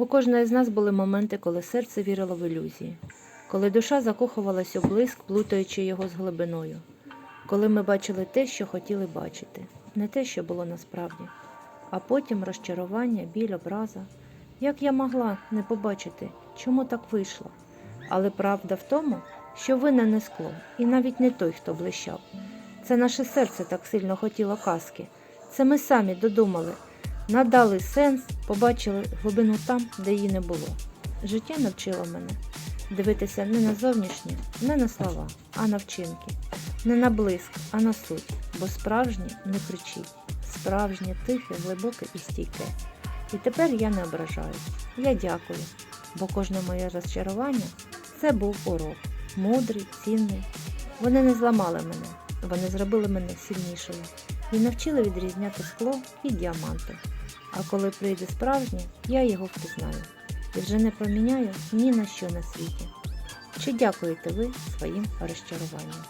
У кожної з нас були моменти, коли серце вірило в ілюзії, коли душа закохувалась у блиск, плутаючи його з глибиною, коли ми бачили те, що хотіли бачити, не те, що було насправді, а потім розчарування, біль, образа. Як я могла не побачити, чому так вийшло? Але правда в тому, що винне не скло, і навіть не той, хто блищав. Це наше серце так сильно хотіло казки. Це ми самі додумали, надали сенс, побачили глибину там, де її не було. Життя навчило мене дивитися не на зовнішнє, не на слова, а на вчинки, не на блиск, а на суть, бо справжнє не кричить, справжнє тихе, глибоке і стійке. І тепер я не ображаюсь, я дякую, бо кожне моє розчарування це був урок, мудрий, цінний. Вони не зламали мене, вони зробили мене сильнішою і навчили відрізняти скло від діаманту. А коли прийде справжнє, я його впізнаю і вже не проміняю ні на що на світі. Чи дякуєте ви своїм розчаруванням?